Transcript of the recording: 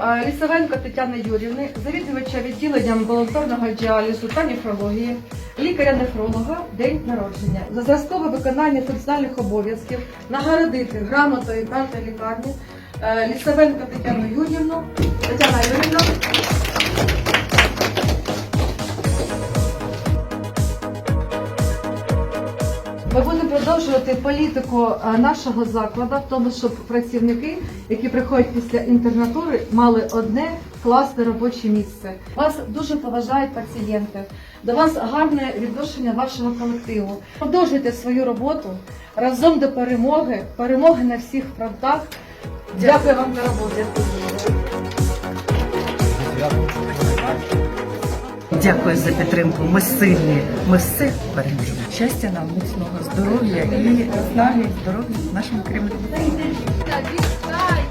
Лісовенко Тетяни Юрівни, завідувача відділенням амбулаторного діалізу та нефрології, лікаря-нефролога, день народження. За зразкове виконання функціональних обов'язків нагородити грамотою карти лікарні е, Лісовенко Тетяну Юрівну. Тетяна Юрівна. Ми будемо продовжувати політику е, нашого закладу в тому, щоб працівники, які приходять після інтернатури, мали одне класне робоче місце. Вас дуже поважають пацієнти. До вас гарне відношення вашого колективу. Продовжуйте свою роботу разом до перемоги, перемоги на всіх фронтах. Дякую вам за роботу. Дякую за підтримку. Ми сильні. Ми все переможемо. Щастя нам, міцного здоров'я і здоров'я нашому керівнику. Вітаємо!